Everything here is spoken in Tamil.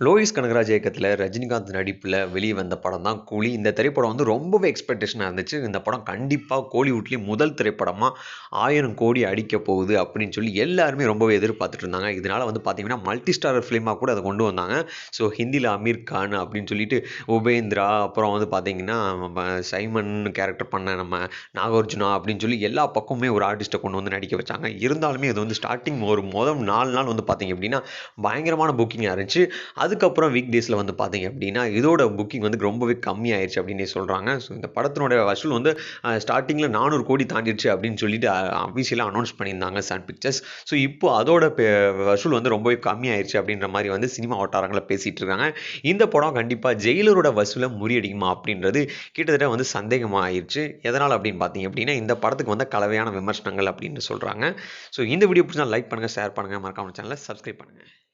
லோயிஸ் கனகராஜ் இயக்கத்தில் ரஜினிகாந்த் நடிப்பில் வெளியே வந்த படம் தான் கூலி. இந்த திரைப்படம் வந்து ரொம்பவே எக்ஸ்பெக்டேஷனாக இருந்துச்சு. இந்த படம் கண்டிப்பாக கோலிவுட்லேயும் முதல் திரைப்படமாக ஆயிரம் கோடி அடிக்க போகுது அப்படின்னு சொல்லி எல்லாருமே ரொம்பவே எதிர்பார்த்துட்டு இருந்தாங்க. இதனால் வந்து பார்த்திங்கன்னா மல்டி ஸ்டாரர் ஃபிலிமாக கூட அதை கொண்டு வந்தாங்க. ஸோ ஹிந்தியில் அமீர் கான் அப்படின்னு சொல்லிட்டு உபேந்திரா அப்புறம் வந்து பார்த்தீங்கன்னா சைமன் கேரக்டர் பண்ண நம்ம நாகார்ஜுனா அப்படின்னு சொல்லி எல்லா பக்கமுமே ஒரு ஆர்டிஸ்ட்டை கொண்டு வந்து நடிக்க வச்சாங்க. இருந்தாலுமே இது வந்து ஸ்டார்டிங் ஒரு மொதல் நாலு நாள் வந்து பார்த்திங்க அப்படின்னா பயங்கரமான புக்கிங்காக இருந்துச்சு. அதுக்கப்புறம் வீக் டேஸில் வந்து பார்த்தீங்க அப்படின்னா இதோட புக்கிங் வந்து ரொம்பவே கம்மியாயிருச்சு அப்படின்னு சொல்கிறாங்க ஸோ இந்த படத்தினோட வசூல் வந்து ஸ்டார்டிங்கில் நானூறு கோடி தாண்டிடுச்சு அப்படின்னு சொல்லிட்டு அஃபீஷியலாக அனௌன்ஸ் பண்ணியிருந்தாங்க சன் பிக்சர்ஸ் ஸோ இப்போ அதோட வசூல் வந்து ரொம்பவே கம்மியாயிருச்சு அப்படின்ற மாதிரி வந்து சினிமா வட்டாரங்களில் பேசிகிட்டு இருக்காங்க. இந்த படம் கண்டிப்பாக ஜெயிலரோட வசூலை முறியடிக்குமா அப்படின்றது கிட்டத்தட்ட வந்து சந்தேகமாக ஆயிடுச்சு எதனால் அப்படின்னு பார்த்தீங்க அப்படின்னா இந்த படத்துக்கு வந்து கலவையான விமர்சனங்கள் அப்படின்னு சொல்கிறாங்க ஸோ இந்த வீடியோ பிடிச்சா லைக் பண்ணுங்கள் ஷேர் பண்ணுங்கள் மறக்காமல் சேனலை சப்ஸ்கிரைப் பண்ணுங்கள்